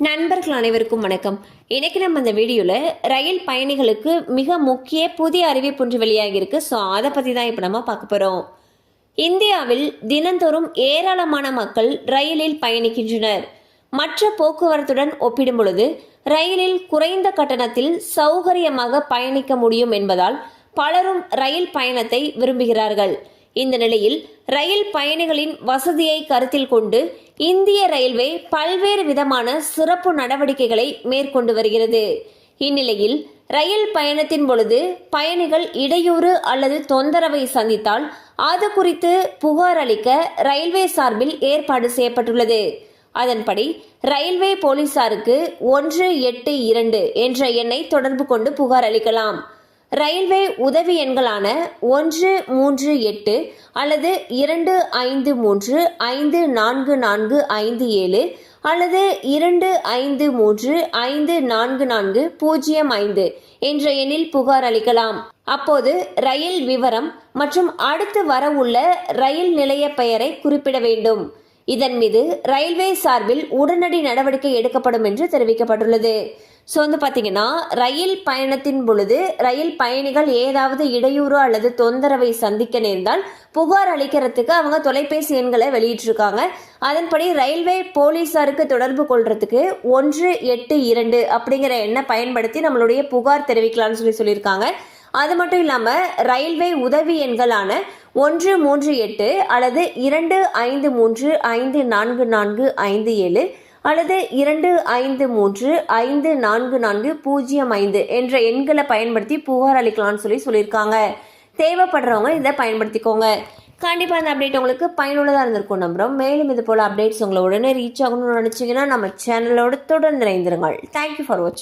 நண்பர்கள் அனைவருக்கும் வணக்கம். இன்றைக்கி நம்ம இந்த வீடியோவில் ரயில் பயணிகளுக்கு மிக முக்கிய புதிய அறிவிப்பு ஒன்று வெளியாகியிருக்கு. ஸோ அதை பற்றி தான் இப்போ நம்ம பார்க்க போகிறோம் இந்தியாவில் தினந்தோறும் ஏராளமான மக்கள் ரயிலில் பயணிக்கின்றனர். மற்ற போக்குவரத்துடன் ஒப்பிடும் பொழுது ரயிலில் குறைந்த கட்டணத்தில் சௌகரியமாக பயணிக்க முடியும் என்பதால் பலரும் ரயில் பயணத்தை விரும்புகிறார்கள். இந்த நிலையில் ரயில் பயணிகளின் வசதியை கருத்தில் கொண்டு இந்திய ரயில்வே பல்வேறு விதமான சிறப்பு நடவடிக்கைகளை மேற்கொண்டு வருகிறது. இந்நிலையில் ரயில் பயணத்தின் பொழுது பயணிகள் இடையூறு அல்லது தொந்தரவை சந்தித்தால் அது குறித்து புகார் அளிக்க ரயில்வே சார்பில் ஏற்பாடு செய்யப்பட்டுள்ளது. அதன்படி ரயில்வே போலீசாருக்கு ஒன்று எட்டு இரண்டு என்ற எண்ணை தொடர்பு கொண்டு புகார் அளிக்கலாம். ரயில்வே உதவி எண்களான ஒன்று மூன்று எட்டு அல்லது இரண்டு ஐந்து மூன்று ஐந்து நான்கு நான்கு ஐந்து ஏழு அல்லது இரண்டு ஐந்து மூன்று ஐந்து நான்கு நான்கு பூஜ்ஜியம் ஐந்து என்ற எண்ணில் புகார் அளிக்கலாம். அப்போது ரயில் விவரம் மற்றும் அடுத்து வரவுள்ள ரயில் நிலைய பெயரை குறிப்பிட வேண்டும். இதன் மீது ரயில்வே சார்பில் உடனடி நடவடிக்கை எடுக்கப்படும் என்று தெரிவிக்கப்பட்டுள்ளது. ஸோ வந்து பார்த்தீங்கன்னா ரயில் பயணத்தின் பொழுது ரயில் பயணிகள் ஏதாவது இடையூறு அல்லது தொந்தரவை சந்திக்க நேர்ந்தால் புகார் அளிக்கிறதுக்கு அவங்க தொலைபேசி எண்களை வெளியிட்டிருக்காங்க. அதன்படி ரயில்வே போலீஸாருக்கு தொடர்பு கொள்றதுக்கு ஒன்று எட்டு இரண்டு அப்படிங்கிற எண்ணை பயன்படுத்தி நம்மளுடைய புகார் தெரிவிக்கலாம்னு சொல்லி சொல்லியிருக்காங்க. அது மட்டும் இல்லாமல் ரயில்வே உதவி எண்களான ஒன்று மூன்று எட்டு அல்லது இரண்டு ஐந்து மூன்று ஐந்து நான்கு நான்கு ஐந்து ஏழு அல்லது இரண்டு ஐந்து மூன்று ஐந்து நான்கு நான்கு பூஜ்ஜியம் ஐந்து என்ற எண்களை பயன்படுத்தி புகார் அளிக்கலாம்னு சொல்லி சொல்லியிருக்காங்க. தேவைப்படுறவங்க இதை பயன்படுத்திக்கோங்க. கண்டிப்பாக இந்த அப்டேட் உங்களுக்கு பயனுள்ளதாக இருந்திருக்கும் நம்புகிறோம் மேலும் இது போல் அப்டேட்ஸ் உங்களை உடனே ரீச் ஆகணும்னு நினச்சிங்கன்னா நம்ம சேனலோட தொடர்ந்து இணைந்திருங்கள். தேங்க்யூ ஃபார் வாட்சிங்